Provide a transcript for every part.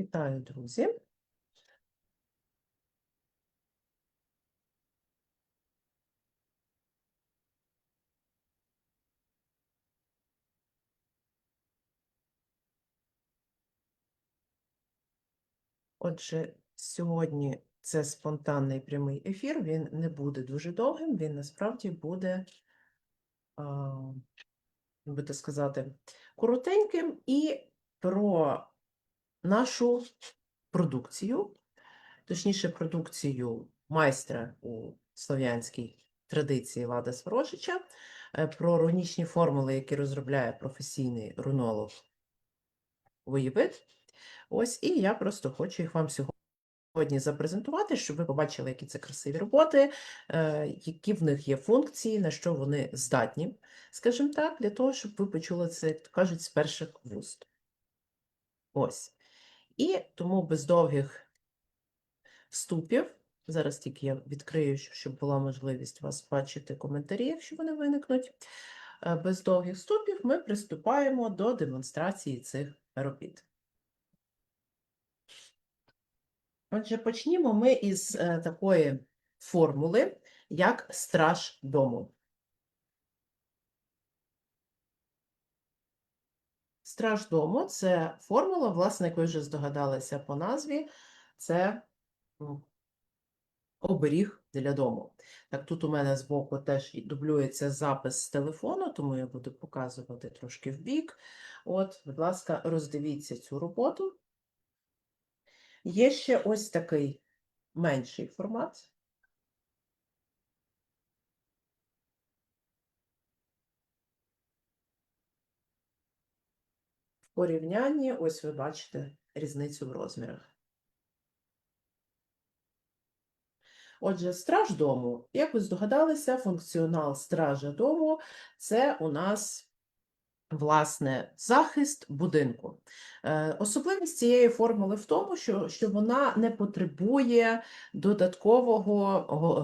Вітаю, друзі. Отже, сьогодні це спонтанний прямий ефір. Він не буде дуже довгим, він насправді буде, а, так сказати, коротеньким і про нашу продукцію, точніше, продукцію майстра у слов'янській традиції Лада Сворошича, е, про рунічні формули, які розробляє професійний рунолог Воєвид. Ось, і я просто хочу їх вам сьогодні запрезентувати, щоб ви побачили, які це красиві роботи, е, які в них є функції, на що вони здатні, скажімо так, для того, щоб ви почули це, кажуть, з перших вуст. Ось. І тому без довгих вступів, зараз тільки я відкрию, щоб була можливість вас бачити коментарі, якщо вони виникнуть. Е, Без довгих вступів ми приступаємо до демонстрації цих робіт. Отже, почнімо ми із е, такої формули, як страж дому. Страж дому це формула, власне, як ви вже здогадалися по назві, це оберіг для дому. Так, тут у мене збоку теж дублюється запис з телефону, тому я буду показувати трошки вбік. От, будь ласка, роздивіться цю роботу. Є ще ось такий менший формат. Порівнянні, ось ви бачите різницю в розмірах. Отже, страж дому, як ви здогадалися, функціонал стража дому це у нас. Власне, захист будинку. Е, Особливість цієї формули в тому, що, що вона не потребує додаткового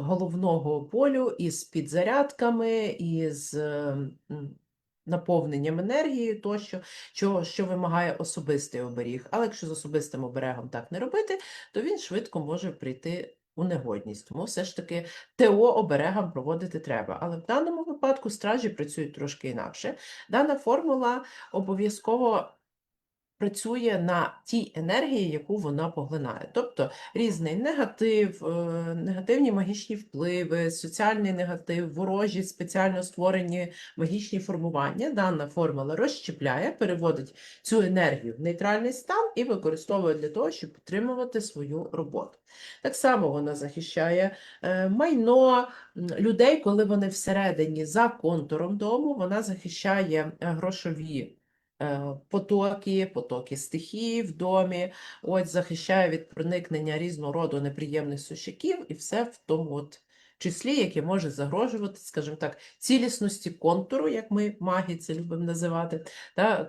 головного полю із підзарядками, із е, м, наповненням енергії, тощо, що, що вимагає особистий оберіг. Але якщо з особистим оберегом так не робити, то він швидко може прийти у негодність. Тому все ж таки ТО оберегам проводити треба. Але в даному випадку стражі працюють трошки інакше. Дана формула обов'язково працює на тій енергії, яку вона поглинає. Тобто різний негатив, е, негативні магічні впливи, соціальний негатив, ворожі спеціально створені магічні формування. Дана формула розщепляє, переводить цю енергію в нейтральний стан і використовує для того, щоб підтримувати свою роботу. Так само вона захищає е, майно людей, коли вони всередині за контуром дому, вона захищає е, грошові потоки, потоки стихії в домі, ось захищає від проникнення різного роду неприємних сушаків і все в тому от числі, яке може загрожувати, скажімо так, цілісності контуру, як ми маги це любимо називати, та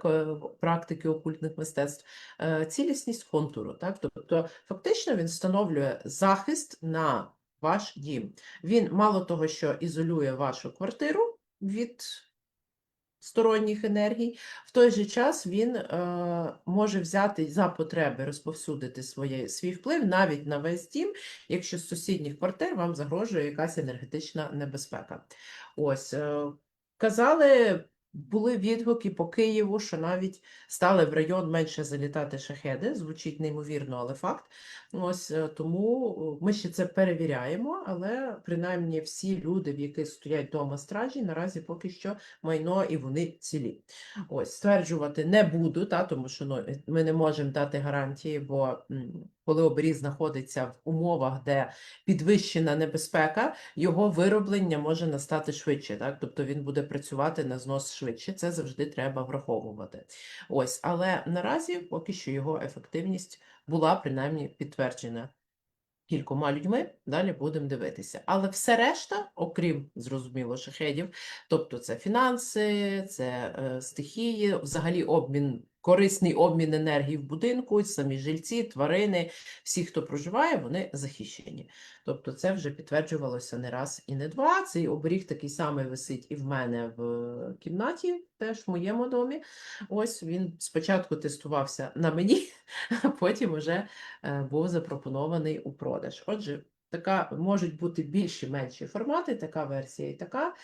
практики окультних мистецтв, е, цілісність контуру. Так? Тобто, фактично він встановлює захист на ваш дім. Він мало того, що ізолює вашу квартиру від сторонніх енергій, в той же час він е, може взяти за потреби розповсюдити своє, свій вплив навіть на весь дім, якщо з сусідніх квартир вам загрожує якась енергетична небезпека. Ось, е, казали, були відгуки по Києву, що навіть стали в район менше залітати шахеди. Звучить неймовірно, але факт. Ось е, тому ми ще це перевіряємо, але принаймні всі люди, в яких стоять вдома стражі, наразі поки що майно і вони цілі. Ось стверджувати не буду, та, тому що ну, ми не можемо дати гарантії, бо коли оберіг знаходиться в умовах, де підвищена небезпека, його вироблення може настати швидше, так? тобто він буде працювати на знос швидше. Це завжди треба враховувати. Ось, але наразі поки що його ефективність була принаймні підтверджена кількома людьми. Далі будемо дивитися. Але все решта, окрім зрозуміло, шахедів, тобто це фінанси, це е, стихії, взагалі обмін корисний обмін енергії в будинку, самі жильці, тварини, всі, хто проживає, вони захищені. Тобто це вже підтверджувалося не раз і не два. Цей оберіг такий самий висить і в мене в кімнаті, теж в моєму домі. Ось він спочатку тестувався на мені, а потім вже е, був запропонований у продаж. Отже, така можуть бути більші менші формати, така версія і така.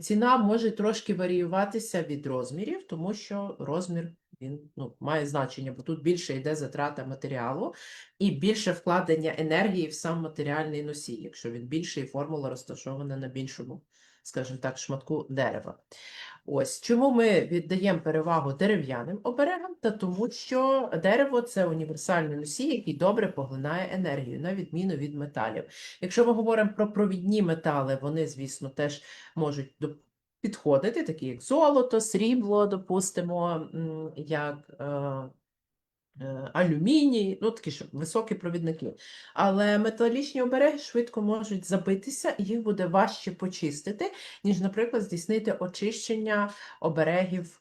Ціна може трошки варіюватися від розмірів, тому що розмір він ну, має значення, бо тут більше йде затрата матеріалу і більше вкладення енергії в сам матеріальний носій, якщо він більший, формула розташована на більшому, скажімо так, шматку дерева. Ось чому ми віддаємо перевагу дерев'яним оберегам, та тому що дерево це універсальний носій, який добре поглинає енергію, на відміну від металів. Якщо ми говоримо про провідні метали, вони, звісно, теж можуть підходити, такі як золото, срібло, допустимо, як е, е, алюміній, ну такі ж високі провідники. Але металічні обереги швидко можуть забитися, і їх буде важче почистити, ніж, наприклад, здійснити очищення оберегів.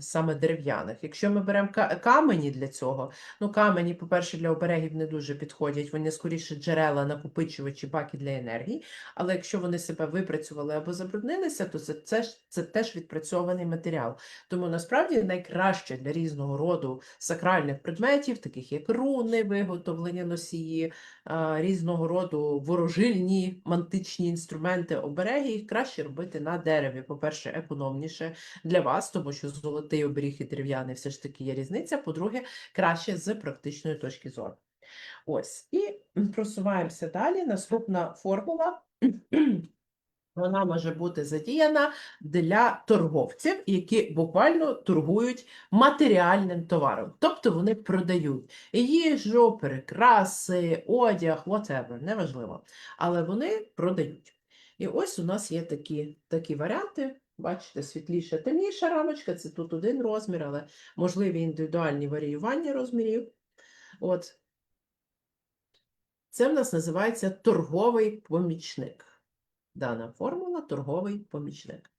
Саме дерев'яних. Якщо ми беремо камені для цього, ну камені, по-перше, для оберегів не дуже підходять, вони скоріше джерела, накопичувачі, баки для енергії. Але якщо вони себе випрацювали або забруднилися, то це, це, це теж відпрацьований матеріал. Тому насправді найкраще для різного роду сакральних предметів, таких як руни, виготовлення носії, різного роду ворожильні мантичні інструменти, обереги, їх краще робити на дереві. По-перше, економніше для вас, тому що золотий оберіг і дерев'яний все ж таки є різниця. По-друге, краще з практичної точки зору. Ось, і просуваємося далі. Наступна формула. Вона може бути задіяна для торговців, які буквально торгують матеріальним товаром. Тобто вони продають їжу, прикраси, одяг, whatever, неважливо. Але вони продають. І ось у нас є такі, такі варіанти. Бачите, світліша, темніша рамочка, це тут один розмір, але можливі індивідуальні варіювання розмірів. От. Це в нас називається торговий помічник дана формула торговий помічник.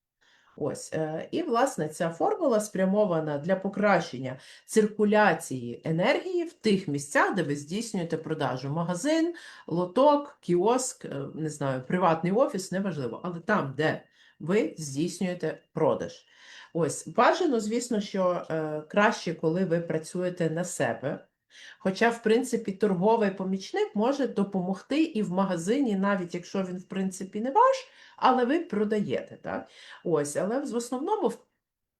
Ось, е, і, власне, ця формула спрямована для покращення циркуляції енергії в тих місцях, де ви здійснюєте продажу. Магазин, лоток, кіоск, е, не знаю, приватний офіс, неважливо, але там, де ви здійснюєте продаж. Ось, бажано, звісно, що е, краще, коли ви працюєте на себе. Хоча, в принципі, торговий помічник може допомогти і в магазині, навіть якщо він, в принципі, не ваш, але ви продаєте. Так? Ось, але в основному в-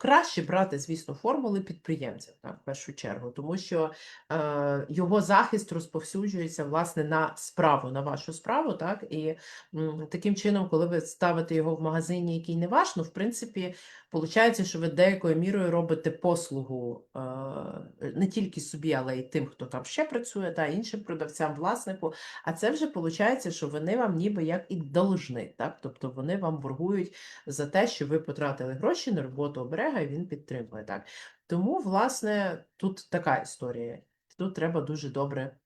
краще брати, звісно, формули підприємців, так, в першу чергу, тому що е, його захист розповсюджується власне на справу, на вашу справу. Так? І м, таким чином, коли ви ставите його в магазині, який не ваш, ну, в принципі, виходить, що ви деякою мірою робите послугу е, не тільки собі, але й тим, хто там ще працює, та іншим продавцям, власнику. А це вже виходить, що вони вам ніби як і должник, так? Тобто вони вам боргують за те, що ви потратили гроші на роботу оберега, і він підтримує. Так? Тому, власне, тут така історія. Тут треба дуже добре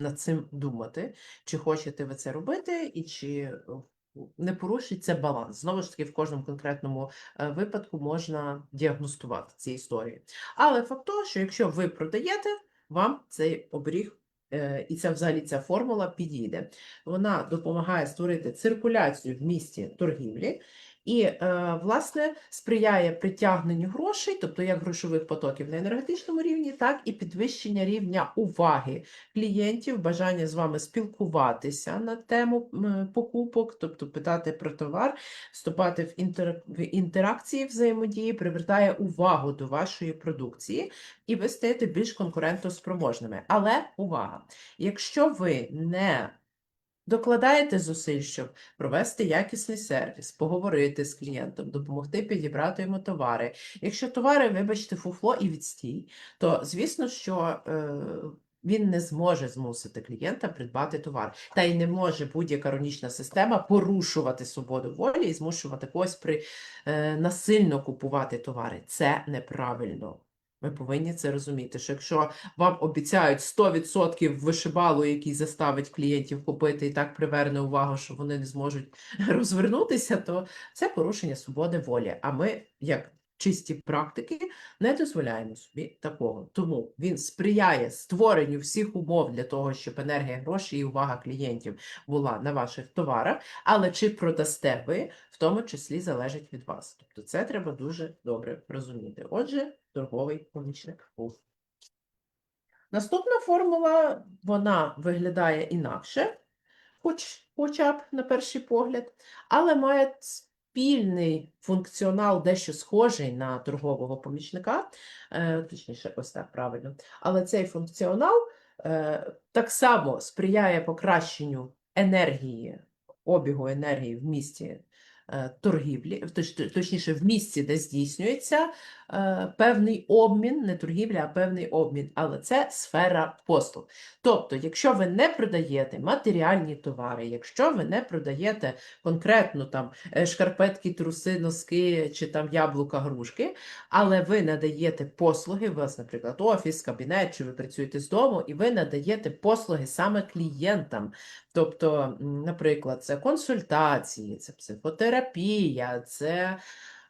над цим думати, чи хочете ви це робити, і чи не порушиться баланс. Знову ж таки, в кожному конкретному е, випадку можна діагностувати ці історії. Але факт того, що якщо ви продаєте, вам цей оберіг е, і ця взагалі ця формула підійде. Вона допомагає створити циркуляцію в місті торгівлі і, е, власне, сприяє притягненню грошей, тобто як грошових потоків на енергетичному рівні, так і підвищення рівня уваги клієнтів, бажання з вами спілкуватися на тему покупок, тобто питати про товар, вступати в, інтер... інтеракції взаємодії, привертає увагу до вашої продукції, і ви стаєте більш конкурентоспроможними. Але увага! Якщо ви не докладаєте зусиль, щоб провести якісний сервіс, поговорити з клієнтом, допомогти підібрати йому товари. Якщо товари, вибачте, фуфло і відстій, то звісно, що е, він не зможе змусити клієнта придбати товар. Та й не може будь-яка ронічна система порушувати свободу волі і змушувати когось при, е, насильно купувати товари. Це неправильно. Ми повинні це розуміти, що якщо вам обіцяють 100% вишибалу, який заставить клієнтів купити і так приверне увагу, що вони не зможуть розвернутися, то це порушення свободи волі. А ми, як чисті практики не дозволяємо собі такого. Тому він сприяє створенню всіх умов для того, щоб енергія грошей і увага клієнтів була на ваших товарах, але чи продасте ви, в тому числі залежить від вас. Тобто це треба дуже добре розуміти. Отже, торговий помічник був. Наступна формула, вона виглядає інакше, хоч, хоча б на перший погляд, але має спільний функціонал, дещо схожий на торгового помічника, е, точніше, ось так правильно. Але цей функціонал е, так само сприяє покращенню енергії, обігу енергії в місті торгівлі, точ- точніше, в місці, де здійснюється е, певний обмін, не торгівля, а певний обмін, але це сфера послуг. Тобто, якщо ви не продаєте матеріальні товари, якщо ви не продаєте конкретно там е, шкарпетки, труси, носки чи там яблука, грушки, але ви надаєте послуги, у вас, наприклад, офіс, кабінет, чи ви працюєте з дому, і ви надаєте послуги саме клієнтам. Тобто, наприклад, це консультації, це психотерапія, це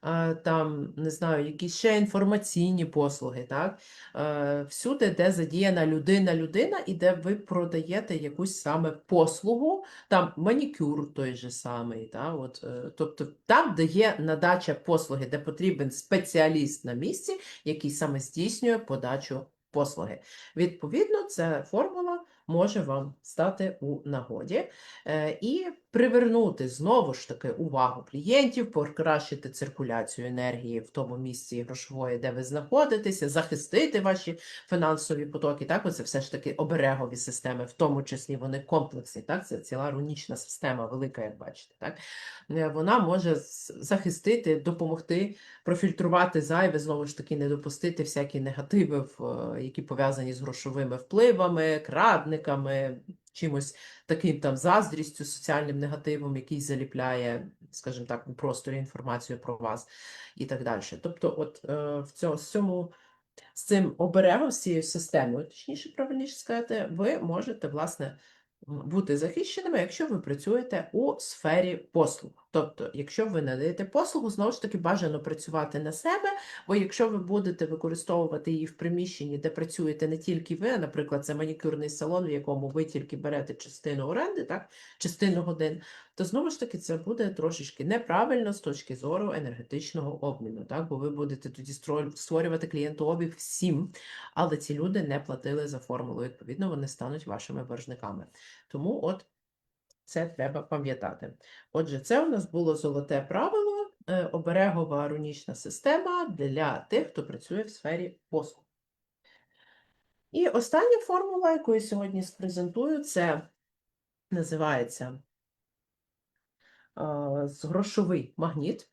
е, там, не знаю, якісь ще інформаційні послуги, так? Е, Всюди, де задіяна людина-людина, і де ви продаєте якусь саме послугу, там манікюр той же самий, та? От, е, тобто там, де є надача послуги, де потрібен спеціаліст на місці, який саме здійснює подачу послуги. Відповідно, ця формула може вам стати у нагоді. Е, і привернути знову ж таки увагу клієнтів, покращити циркуляцію енергії в тому місці грошової, де ви знаходитеся, захистити ваші фінансові потоки. Так, оце все ж таки оберегові системи, в тому числі вони комплексні. Так, це ціла рунічна система, велика, як бачите. Так, Е, вона може захистити, допомогти профільтрувати зайве, знову ж таки, не допустити всякі негативи, е, які пов'язані з грошовими впливами, крадниками, чимось таким там заздрістю, соціальним негативом, який заліпляє, скажімо так, у просторі інформацію про вас і так далі. Тобто, от е, в цьому, з цьому з цим оберегом, з цією системою, точніше, правильніше сказати, ви можете, власне, бути захищеними, якщо ви працюєте у сфері послуг. Тобто, якщо ви надаєте послугу, знову ж таки бажано працювати на себе, бо якщо ви будете використовувати її в приміщенні, де працюєте не тільки ви, а, наприклад, це манікюрний салон, в якому ви тільки берете частину оренди, так, частину годин, то знову ж таки це буде трошечки неправильно з точки зору енергетичного обміну, так, бо ви будете тоді створювати клієнтообіг всім, але ці люди не платили за формулу, відповідно, вони стануть вашими боржниками. Тому от це треба пам'ятати. Отже, це у нас було золоте правило, е, оберегова рунічна система для тих, хто працює в сфері послуг. І остання формула, яку я сьогодні спрезентую, це називається грошовий магніт.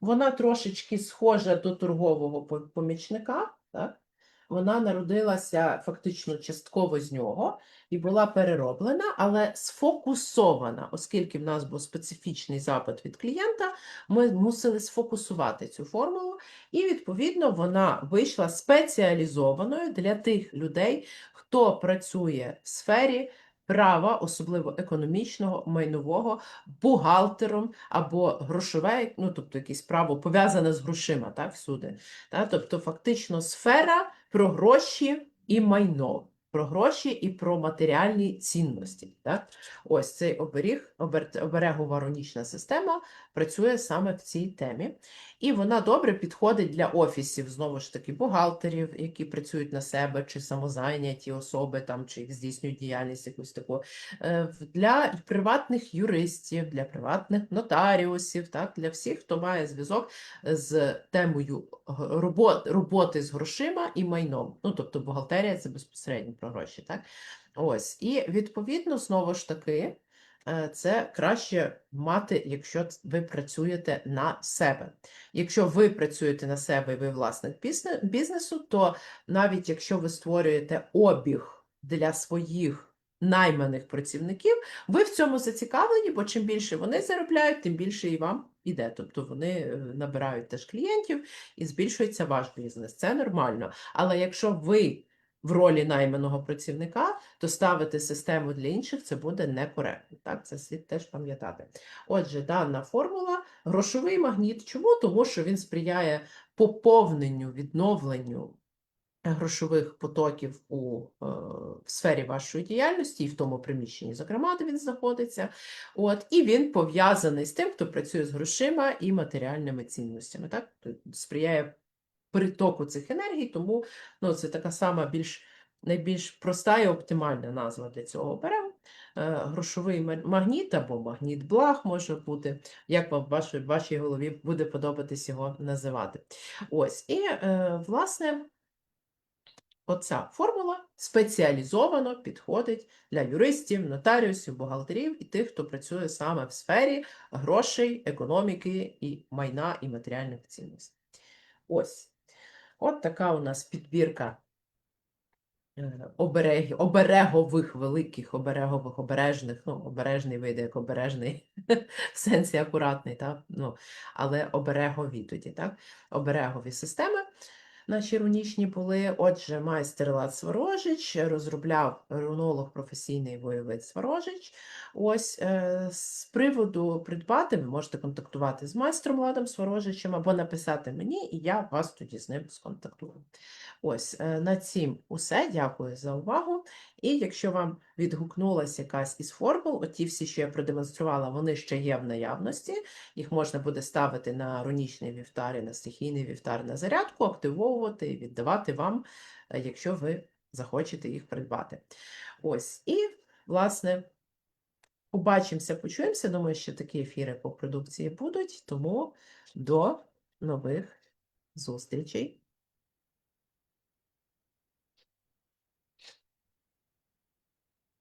Вона трошечки схожа до торгового помічника, так? Вона народилася фактично частково з нього і була перероблена, але сфокусована, оскільки в нас був специфічний запит від клієнта, ми мусили сфокусувати цю формулу, і відповідно вона вийшла спеціалізованою для тих людей, хто працює в сфері права, особливо економічного, майнового, бухгалтером або грошове, ну тобто якесь право пов'язане з грошима, так, всюди. Та? Тобто, фактично, сфера про гроші і майно, про гроші і про матеріальні цінності. Так? Ось цей оберіг, обер- оберегова рунічна система працює саме в цій темі. І вона добре підходить для офісів, знову ж таки, бухгалтерів, які працюють на себе, чи самозайняті особи, там, чи здійснюють діяльність якусь таку, е, для приватних юристів, для приватних нотаріусів, так, для всіх, хто має зв'язок з темою роботи з грошима і майном. Ну, тобто бухгалтерія це безпосередньо про гроші. Так? Ось. І відповідно, знову ж таки, е, це краще мати, якщо ви працюєте на себе. Якщо ви працюєте на себе і ви власник бізнесу, то навіть якщо ви створюєте обіг для своїх найманих працівників, ви в цьому зацікавлені, бо чим більше вони заробляють, тим більше і вам іде. Тобто вони е, набирають теж клієнтів і збільшується ваш бізнес. Це нормально. Але якщо ви в ролі найманого працівника, то ставити систему для інших це буде некоректно. Так, це слід теж пам'ятати. Отже, дана формула грошовий магніт. Чому? Тому що він сприяє поповненню, відновленню грошових потоків у е, в сфері вашої діяльності і в тому приміщенні, зокрема, де він знаходиться. От, і він пов'язаний з тим, хто працює з грошима і матеріальними цінностями. Так? Сприяє притоку цих енергій, тому ну, це така сама більш найбільш проста і оптимальна назва для цього оберегу. Е, Грошовий магніт або магніт благ може бути, як вам в вашій, вашій голові буде подобатись його називати. Ось, і е, власне. Оця формула спеціалізовано підходить для юристів, нотаріусів, бухгалтерів і тих, хто працює саме в сфері грошей, економіки і майна і матеріальних цінностей. Ось. От така у нас підбірка е, оберегових великих, оберегових, обережних, ну, обережний вийде як обережний, в сенсі акуратний, так? Ну, але оберегові тоді, так? Оберегові системи наші рунічні були. Отже, майстер Лад Сварожич розробляв рунолог професійний воєвид Сварожич. Ось е, з приводу придбати, ви можете контактувати з майстром Ладом Сварожичем або написати мені, і я вас тоді з ним сконтактую. Ось е, на цім усе. Дякую за увагу. І якщо вам відгукнулася якась із формул, оті всі, що я продемонструвала, вони ще є в наявності. Їх можна буде ставити на рунічний вівтар і на стихійний вівтар на зарядку, активовувати і віддавати вам, е, якщо ви захочете їх придбати. Ось, і, власне, побачимося, почуємося. Думаю, що такі ефіри по продукції будуть, тому до нових зустрічей.